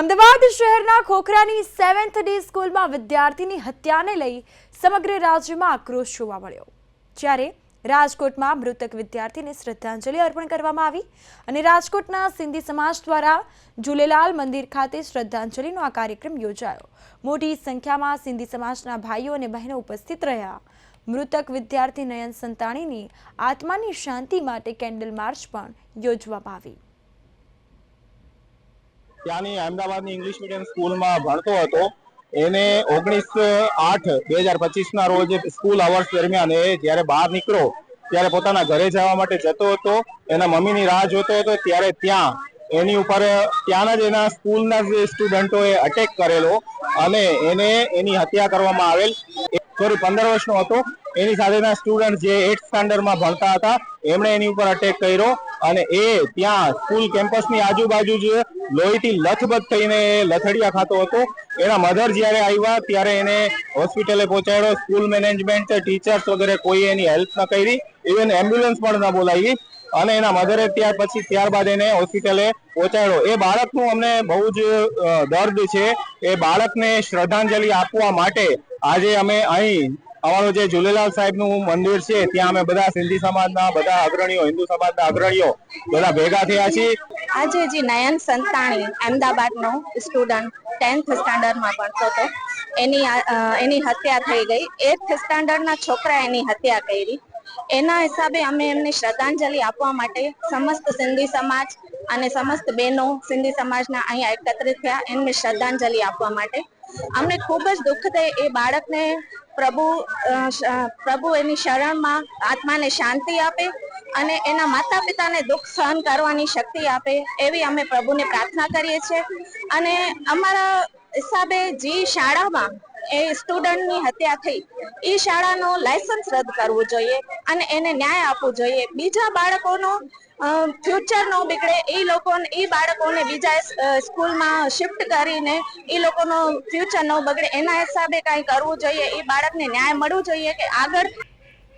અમદાવાદ શહેરના ખોખરાની seventh day સ્કૂલમાં વિદ્યાર્થીની હત્યાને લઈ સમગ્ર રાજ્યમાં આક્રોશ જોવા મળ્યો. જ્યારે રાજકોટમાં મૃતક વિદ્યાર્થીને શ્રદ્ધાંજલિ અર્પણ કરવામાં આવી અને રાજકોટના સિંધી સમાજ દ્વારા ઝૂલેલાલ મંદિર ખાતે શ્રદ્ધાંજલિનો આ કાર્યક્રમ યોજાયો. મોટી સંખ્યામાં સિંધી સમાજના ભાઈઓ અને બહેનો ઉપસ્થિત રહ્યા. મૃતક વિદ્યાર્થી નયન સંતાણીની આત્માની શાંતિ માટે કેન્ડલ માર્ચ પણ યોજવામાં આવી. ત્યાંની અમદાવાદની ઇંગ્લિશ મીડિયમ સ્કૂલમાં ભણતો હતો. એને ઓગણીસ આઠ બે હજાર પચીસના રોજ સ્કૂલ અવર્સ દરમિયાન એ જ્યારે બહાર નીકળ્યો, ત્યારે પોતાના ઘરે જવા માટે જતો હતો. એના મમ્મીની રાહ જોતો હતો, ત્યારે ત્યાં એની ઉપર, ત્યાંના જ એના સ્કૂલના જે સ્ટુડન્ટોએ અટેક કરેલો અને એને એની હત્યા કરવામાં આવેલ. સોરી, પંદર વર્ષનો હતો. એની સાથેના સ્ટુડન્ટ જે એટ સ્ટાન્ડર્ડમાં ભણતા હતા, એમણે એની ઉપર અટેક કર્યો અને એ ત્યાં સ્કૂલ કેમ્પસની આજુબાજુ જ લોહીથી લથબથ થઈને લથડિયા ખાતો હતો. એના મધર જ્યારે આવ્યા, ત્યારે એને હોસ્પિટલે પહોંચાડ્યો. સ્કૂલ મેનેજમેન્ટ ટીચર્સ વગેરે કોઈ એની હેલ્પ ન કરી. ઇવન એમ્બ્યુલન્સ પણ ન બોલાવી. અને એના મધરે ત્યાર પછી ત્યારબાદ એને હોસ્પિટલે પહોંચાડ્યો. એ બાળકનું અમને બહુ જ દર્દ છે. એ બાળકને શ્રદ્ધાંજલિ આપવા માટે આજે અમે અહીં અમારું જે ઝૂલેલાલ સાહેબનું મંદિર છે, ત્યાં અમે બધા સિંધી સમાજના, બધા અગ્રણીઓ, હિન્દુ સમાજના અગ્રણીઓ બધા ભેગા થયા છીએ. આજે જે નયન સંતાણી અમદાવાદનો સ્ટુડન્ટ ટેન્થ સ્ટાન્ડર્ડમાં ભણતો હતો, એની એની હત્યા થઈ ગઈ. એથ સ્ટાન્ડર્ડના છોકરા એની હત્યા કરી. એના હિસાબે અમે એમને શ્રદ્ધાંજલિ આપવા માટે સમસ્ત સિંધી સમાજ અને સમસ્ત બહેનો સિંધી સમાજના અહીંયા એકત્રિત થયા, એમને શ્રદ્ધાંજલિ આપવા માટે. અમને ખૂબ જ દુઃખ થાય એ બાળકને પ્રભુ પ્રભુ એની શરણમાં આત્માને શાંતિ આપે અને એના માતા પિતાને દુઃખ સહન કરવાની શક્તિ આપે એવી અમે પ્રભુને પ્રાર્થના કરીએ છીએ. અને અમારા હિસાબે જે શાળામાં એ સ્ટુડન્ટની હત્યા થઈ. એ શાળાનો લાયસન્સ રદ કરવું જોઈએ અને એને ન્યાય આપવો જોઈએ. બીજા બાળકોનો ફ્યુચર નો બગડે એ લોકોને એ બાળકોને બીજા સ્કૂલમાં શિફ્ટ કરીને એ લોકોનો ફ્યુચર ન બગડે, એના હિસાબે કાંઈ કરવું જોઈએ. એ બાળકને ન્યાય મળવું જોઈએ કે આગળ